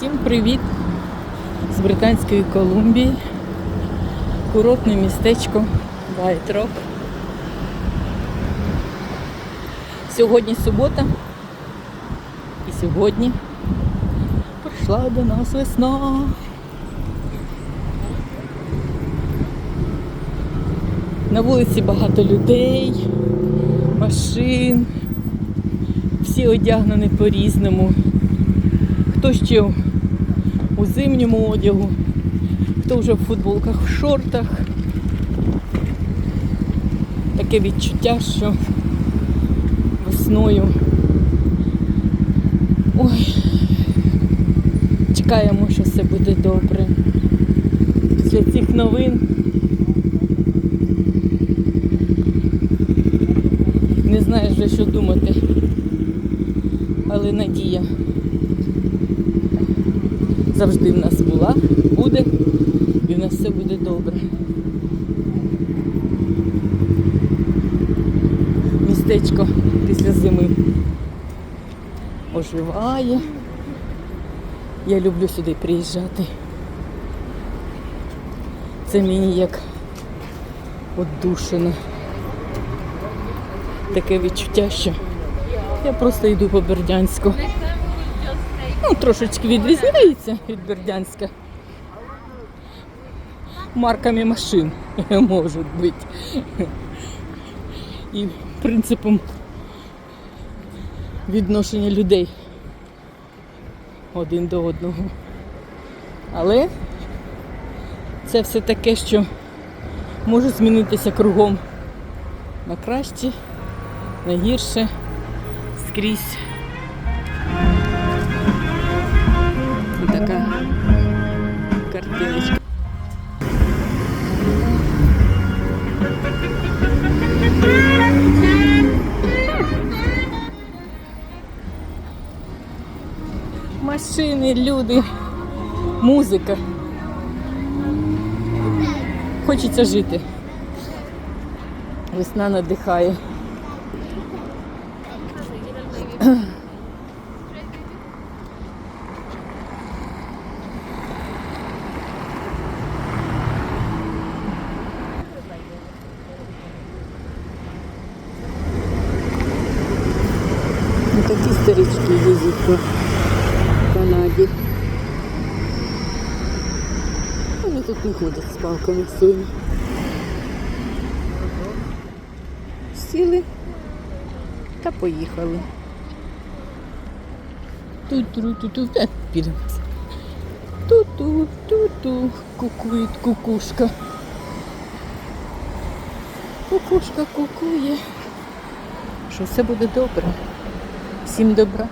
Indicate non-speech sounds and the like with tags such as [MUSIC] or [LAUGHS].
Всім привіт з Британської Колумбії. Курортне містечко Вайтрок. Сьогодні субота. І сьогодні прийшла до нас весна. На вулиці багато людей, машин. Всі одягнені по-різному. Хто ще у зимньому одягу, хто вже в футболках, в шортах. Таке відчуття, що весною. Ой, чекаємо, що все буде добре. Після цих новин не знаєш вже, що думати. Але надія завжди в нас була, буде, і в нас все буде добре. Містечко після зими оживає. Я люблю сюди приїжджати. Це мені як отдушина. Таке відчуття, що я просто йду по Бердянську. Ну, трошечки відрізняється від Бердянська. Марками машин, [LAUGHS] може бути. І принципом відношення людей один до одного. Але це все таке, що може змінитися кругом на краще, на гірше, скрізь. Картиночка. Машини, люди, музика. Хочеться жити. Весна надихає. Такі старички їздять по Канаді. Вони тут не ходять з палками своїми. Сіли та поїхали. Ту-ту-ту-ту, та підемо. Ту-ту, ту-ту, кукують кукушка. Кукушка кукує. Що все буде добре. Всім добра.